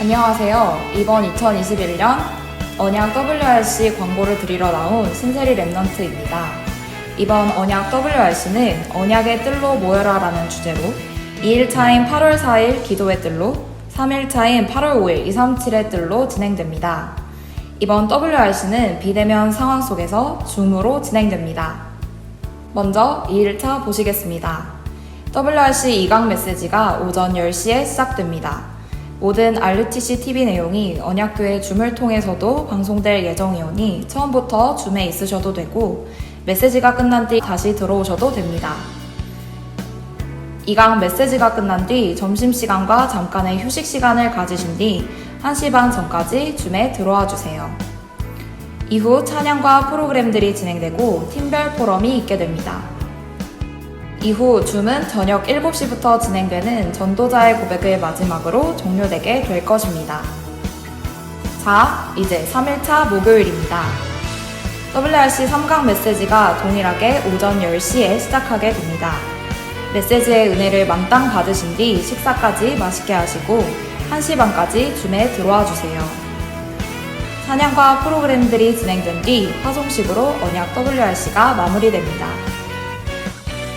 안녕하세요. 이번 2021년 언약 WRC 광고를 드리러 나온 신세리 랩넌트입니다. 이번 언약 WRC는 언약의 뜰로 모여라라는 주제로 2일차인 8월 4일 기도의 뜰로 3일차인 8월 5일 237의 뜰로 진행됩니다. 이번 WRC는 비대면 상황 속에서 줌으로 진행됩니다. 먼저 2일차 보시겠습니다. WRC 2강 메시지가 오전 10시에 시작됩니다. 모든 RUTC TV 내용이 언약교회 줌을 통해서도 방송될 예정이오니 처음부터 줌에 있으셔도 되고 메시지가 끝난 뒤 다시 들어오셔도 됩니다. 2강 메시지가 끝난 뒤 점심시간과 잠깐의 휴식 시간을 가지신 뒤 1시 반 전까지 줌에 들어와 주세요. 이후 찬양과 프로그램들이 진행되고 팀별 포럼이 있게 됩니다. 이후 줌은 저녁 7시부터 진행되는 전도자의 고백을 마지막으로 종료되게 될 것입니다. 자, 이제 3일차 목요일입니다. WRC 3강 메시지가 동일하게 오전 10시에 시작하게 됩니다. 메시지의 은혜를 만땅 받으신 뒤 식사까지 맛있게 하시고 1시 반까지 줌에 들어와 주세요. 찬양과 프로그램들이 진행된 뒤 화송식으로 언약 WRC가 마무리됩니다.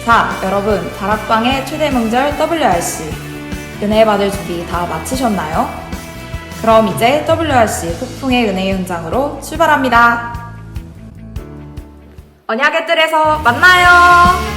자, 여러분, 다락방의 최대 명절 WRC. 은혜 받을 준비 다 마치셨나요? 그럼 이제 WRC 폭풍의 은혜 현장으로 출발합니다. 언약의 뜰에서 만나요!